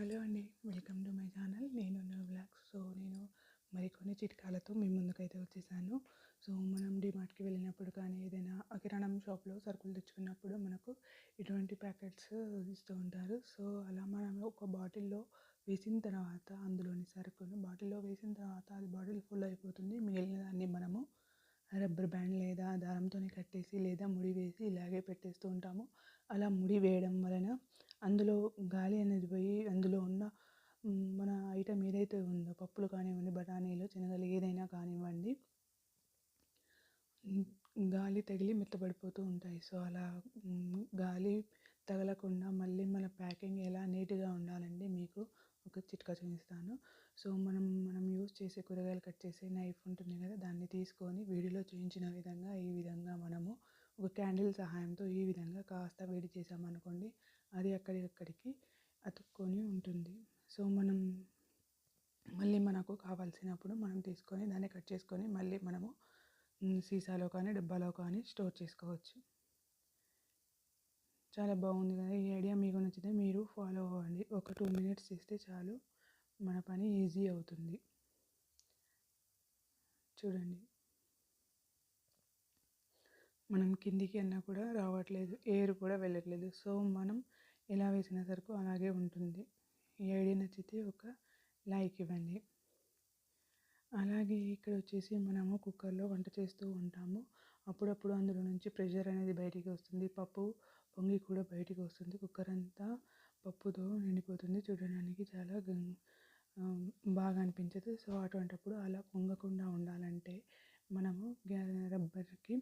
Hello అండి. Welcome to my channel. నేను blogs so నేను మరికొన్ని చిట్కాలతో మీ ముందుకైతే వచ్చేసాను. సో మనం డిమార్ట్కి వెళ్ళినప్పుడు కానీ ఏదైనా కిరాణం షాప్లో సరుకులు తెచ్చుకున్నప్పుడు మనకు ఇటువంటి ప్యాకెట్స్ ఇస్తూ ఉంటారు. సో అలా మనం ఒక బాటిల్లో వేసిన తర్వాత అందులోని సరుకును బాటిల్లో వేసిన తర్వాత అది బాటిల్ ఫుల్ అయిపోతుంది. మిగిలిన దాన్ని మనము రబ్బర్ బ్యాండ్ లేదా దారంతో కట్టేసి లేదా ముడి వేసి ఇలాగే పెట్టేస్తూ ఉంటాము. అలా ముడి వేయడం వలన అందులో గాలి అనేది పోయి అందులో ఉన్న మన ఐటెం ఏదైతే ఉందో పప్పులు కానివ్వండి బఠానీలు శనగలు ఏదైనా కానివ్వండి గాలి తగిలి మెత్తబడిపోతూ ఉంటాయి. సో అలా గాలి తగలకుండా మళ్ళీ మన ప్యాకింగ్ ఎలా నీట్గా ఉండాలంటే మీకు ఒక చిట్కా చూపిస్తాను. సో మనం మనం యూజ్ చేసే కూరగాయలు కట్ చేసే నైఫ్ ఉంటుంది కదా దాన్ని తీసుకొని వీడియోలో చూపించిన విధంగా ఈ విధంగా మనము ఒక క్యాండిల్ సహాయంతో ఈ విధంగా కాస్త వేడి చేసామనుకోండి అది అక్కడికక్కడికి అతుక్కొని ఉంటుంది. సో మనం మళ్ళీ మనకు కావాల్సినప్పుడు మనం తీసుకొని దాన్ని కట్ చేసుకొని మళ్ళీ మనము సీసాలో కానీ డబ్బాలో కానీ స్టోర్ చేసుకోవచ్చు. చాలా బాగుంది కదా ఈ ఐడియా. మీకు నచ్చితే మీరు ఫాలో అవ్వండి. ఒక టూ మినిట్స్ చేస్తే చాలు. మన పని ఈజీ అవుతుంది. చూడండి. మనం కిందికి అన్నా కూడా రావట్లేదు ఎయిర్ కూడా వెళ్ళట్లేదు. సో మనం ఎలా వేసిన సరుకు అలాగే ఉంటుంది. ఈ ఐడియా నచ్చితే ఒక లైక్ ఇవ్వండి. అలాగే ఇక్కడ వచ్చేసి మనము కుక్కర్లో వంట చేస్తూ ఉంటాము. అప్పుడప్పుడు అందులో నుంచి ప్రెషర్ అనేది బయటికి వస్తుంది. పప్పు పొంగి కూడా బయటికి వస్తుంది. కుక్కర్ అంతా పప్పుతో నిండిపోతుంది. చూడడానికి చాలా బాగా అనిపించదు. సో అటువంటిప్పుడు అలా పొంగకుండా ఉండాలంటే మనము రబ్బర్కి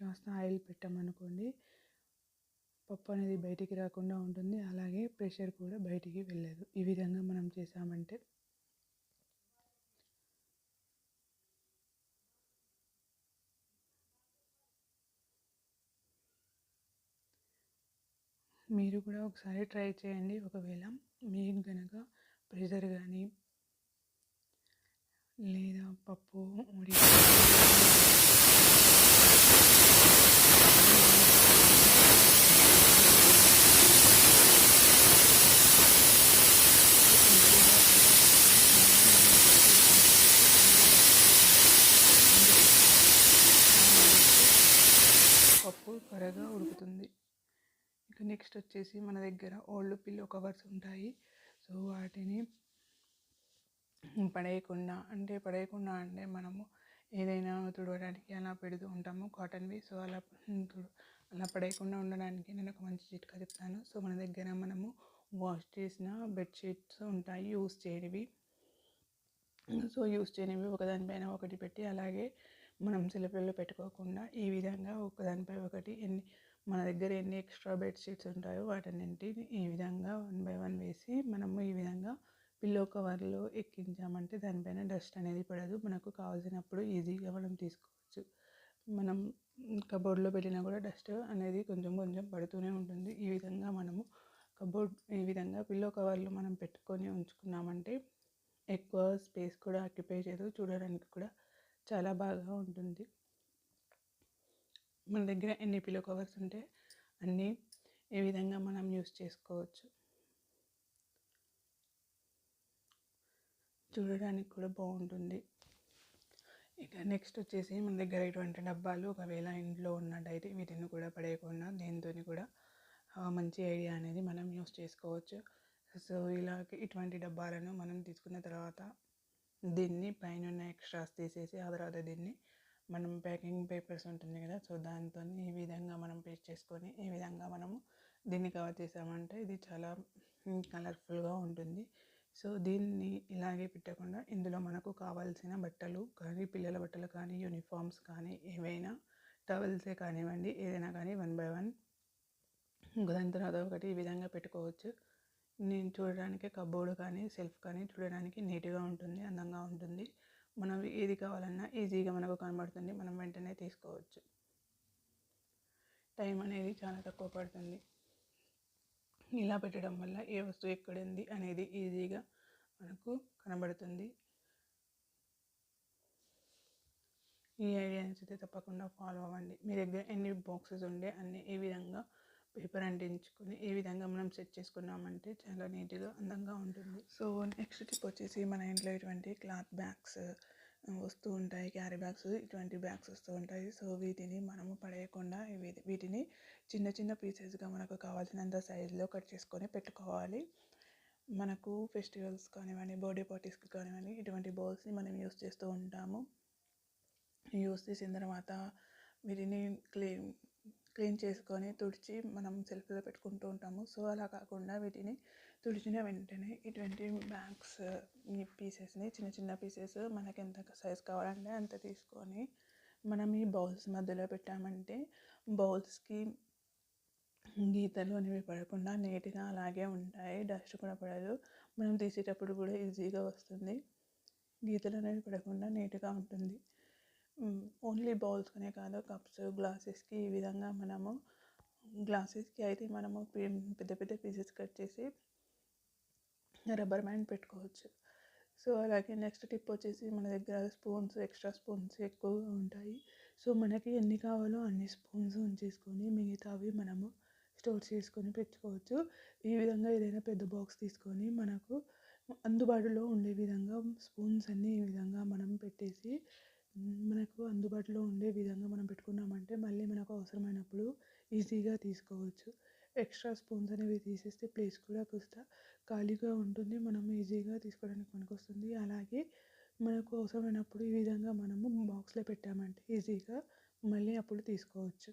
కాస్త ఆయిల్ పెట్టామనుకోండి పప్పు అనేది బయటికి రాకుండా ఉంటుంది. అలాగే ప్రెషర్ కూడా బయటికి వెళ్ళదు. ఈ విధంగా మనం చేసామంటే మీరు కూడా ఒకసారి ట్రై చేయండి. ఒకవేళ మీకు కనుక ప్రెషర్ కానీ లేదా పప్పు ఉడి ఇంకా నెక్స్ట్ వచ్చేసి మన దగ్గర ఓల్డ్ పిల్లో కవర్స్ ఉంటాయి. సో వాటిని పడేయకుండా అంటే పడేయకుండా అంటే మనము ఏదైనా తుడవడానికి అలా పెడుతూ ఉంటాము కాటన్వి సో అలా అలా పడేయకుండా ఉండడానికి నేను ఒక మంచి చిట్కా చెప్తాను. సో మన దగ్గర మనము వాష్ చేసిన బెడ్షీట్స్ ఉంటాయి యూస్ చేయనివి. సో యూస్ చేయనివి ఒకదానిపైన ఒకటి పెట్టి అలాగే మనం సిలిపిల్లో పెట్టుకోకుండా ఈ విధంగా ఒకదానిపై ఒకటి ఎన్ని మన దగ్గర ఎన్ని ఎక్స్ట్రా బెడ్షీట్స్ ఉంటాయో వాటన్నింటిని ఈ విధంగా వన్ బై వన్ వేసి మనము ఈ విధంగా పిల్లో కవర్లో ఎక్కించామంటే దానిపైన డస్ట్ అనేది పడదు. మనకు కావాల్సినప్పుడు ఈజీగా మనం తీసుకోవచ్చు. మనం కబోర్డ్లో పెట్టినా కూడా డస్ట్ అనేది కొంచెం కొంచెం పడుతూనే ఉంటుంది. ఈ విధంగా మనము కబోర్డ్ ఈ విధంగా పిల్లో కవర్లు మనం పెట్టుకొని ఉంచుకున్నామంటే ఎక్కువ స్పేస్ కూడా ఆక్యుపై చేయదు. చూడడానికి కూడా చాలా బాగా ఉంటుంది. మన దగ్గర ఎన్ని పిలో కవర్స్ ఉంటే అన్నీ ఈ విధంగా మనం యూస్ చేసుకోవచ్చు. చూడడానికి కూడా బాగుంటుంది. ఇక నెక్స్ట్ వచ్చేసి మన దగ్గర ఇటువంటి డబ్బాలు ఒకవేళ ఇంట్లో ఉన్నట్టయితే వీటిని కూడా పడేయకుండా దీంతో కూడా మంచి ఐడియా అనేది మనం యూస్ చేసుకోవచ్చు. సో ఇలా ఇటువంటి డబ్బాలను మనం తీసుకున్న తర్వాత దీన్ని పైన ఉన్న ఎక్స్ట్రాస్ తీసేసి ఆ తర్వాత దీన్ని మనం ప్యాకింగ్ పేపర్స్ ఉంటుంది కదా సో దాంతో ఈ విధంగా మనం పేస్ట్ చేసుకొని ఈ విధంగా మనము దీన్ని కవర్ చేసామంటే ఇది చాలా కలర్ఫుల్గా ఉంటుంది. సో దీన్ని ఇలాగే పెట్టకుండా ఇందులో మనకు కావాల్సిన బట్టలు కానీ పిల్లల బట్టలు కానీ యూనిఫామ్స్ కానీ ఏవైనా టవల్సే కానివ్వండి ఏదైనా కానీ వన్ బై వన్. దాని తర్వాత ఒకటి ఈ విధంగా పెట్టుకోవచ్చు. నేను చూడడానికి కబోర్డ్ కానీ సెల్ఫ్ కానీ చూడడానికి నీట్గా ఉంటుంది అందంగా ఉంటుంది. మనం ఏది కావాలన్నా ఈజీగా మనకు కనబడుతుంది. మనం వెంటనే తీసుకోవచ్చు. టైం అనేది చాలా తక్కువ పడుతుంది. ఇలా పెట్టడం వల్ల ఏ వస్తువు ఎక్కడుంది అనేది ఈజీగా మనకు కనబడుతుంది. ఈ ఐడియా నచ్చితే తప్పకుండా ఫాలో అవ్వండి. మీ దగ్గర ఎన్ని బాక్సెస్ ఉండే అన్ని ఈ విధంగా పేపర్ అంటించుకొని ఈ విధంగా మనం సెట్ చేసుకున్నామంటే చాలా నీట్గా అందంగా ఉంటుంది. సో నెక్స్ట్ టిప్ వచ్చేసి మన ఇంట్లో ఇటువంటి క్లాత్ బ్యాగ్స్ వస్తూ ఉంటాయి క్యారీ బ్యాగ్స్ ఇటువంటి బ్యాగ్స్ వస్తూ ఉంటాయి. సో వీటిని మనము పడేయకుండా వీటిని చిన్న చిన్న పీసెస్గా మనకు కావాల్సినంత సైజులో కట్ చేసుకొని పెట్టుకోవాలి. మనకు ఫెస్టివల్స్ కానివ్వండి బర్త్డే పార్టీస్కి కానివ్వండి ఇటువంటి బౌల్స్ని మనం యూస్ చేస్తూ ఉంటాము. యూస్ చేసిన తర్వాత వీటిని క్లీన్ క్లీన్ చేసుకొని తుడిచి మనం సెల్ఫ్లో పెట్టుకుంటూ ఉంటాము. సో అలా కాకుండా వీటిని తుడిచిన వెంటనే ఇటువంటి బ్యాగ్స్ పీసెస్ని చిన్న చిన్న పీసెస్ మనకి ఎంత సైజ్ కావాలంటే అంత తీసుకొని మనం ఈ బౌల్స్ మధ్యలో పెట్టామంటే బౌల్స్కి గీతలు అనేవి పడకుండా నీట్గా అలాగే ఉంటాయి. డస్ట్ కూడా పడదు. మనం తీసేటప్పుడు కూడా ఈజీగా వస్తుంది. గీతలు అనేవి పడకుండా నీట్గా ఉంటుంది. ఓన్లీ బౌల్స్కునే కాదు కప్స్ గ్లాసెస్కి ఈ విధంగా మనము గ్లాసెస్కి అయితే మనము పెద్ద పెద్ద పీసెస్ కట్ చేసి రబ్బర్ బ్యాండ్ పెట్టుకోవచ్చు. సో అలాగే నెక్స్ట్ టిప్ వచ్చేసి మన దగ్గర స్పూన్స్ ఎక్స్ట్రా స్పూన్స్ ఎక్కువగా ఉంటాయి. సో మనకి ఎన్ని కావాలో అన్ని స్పూన్స్ ఉంచేసుకొని మిగతావి మనము స్టోర్ చేసుకొని పెట్టుకోవచ్చు. ఈ విధంగా ఏదైనా పెద్ద బాక్స్ తీసుకొని మనకు అందుబాటులో ఉండే విధంగా స్పూన్స్ అన్నీ ఈ విధంగా మనం పెట్టేసి మనకు అందుబాటులో ఉండే విధంగా మనం పెట్టుకున్నామంటే మళ్ళీ మనకు అవసరమైనప్పుడు ఈజీగా తీసుకోవచ్చు. ఎక్స్ట్రా స్పూన్స్ అనేవి తీసేస్తే ప్లేస్ కూడా కాస్త ఖాళీగా ఉంటుంది. మనం ఈజీగా తీసుకోవడానికి పనికొస్తుంది. అలాగే మనకు అవసరమైనప్పుడు ఈ విధంగా మనము బాక్స్లో పెట్టామంటే ఈజీగా మళ్ళీ అప్పుడు తీసుకోవచ్చు.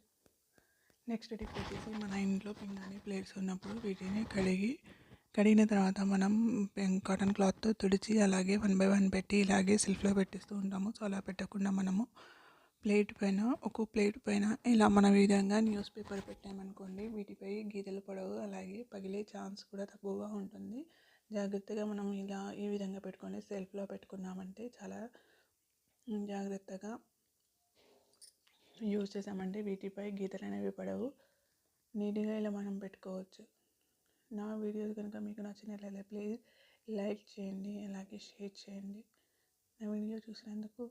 నెక్స్ట్ టిప్ వచ్చేసి మన ఇంట్లో పింగాని ప్లేట్స్ ఉన్నప్పుడు వీటిని కడిగి కడిగిన తర్వాత మనం కాటన్ క్లాత్తో తుడిచి అలాగే వన్ బై వన్ పెట్టి ఇలాగే సెల్ఫ్లో పెట్టిస్తూ ఉంటాము. సో అలా పెట్టకుండా మనము ప్లేట్ పైన ఒక ప్లేట్ పైన ఇలా మనం ఈ విధంగా న్యూస్ పేపర్ పెట్టామనుకోండి వీటిపై గీతలు పడవు అలాగే పగిలే ఛాన్స్ కూడా తక్కువగా ఉంటుంది. జాగ్రత్తగా మనం ఇలా ఈ విధంగా పెట్టుకొని సెల్ఫ్లో పెట్టుకున్నామంటే చాలా జాగ్రత్తగా యూజ్ చేసామంటే వీటిపై గీతలు అనేవి పడవు. నీట్గా ఇలా మనం పెట్టుకోవచ్చు. నా వీడియోస్ కనుక మీకు నచ్చినట్లయితే ప్లీజ్ లైక్ చేయండి అలాగే షేర్ చేయండి. నా వీడియో చూసినందుకు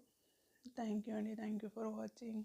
థ్యాంక్ యూ అండి. Thank you for watching.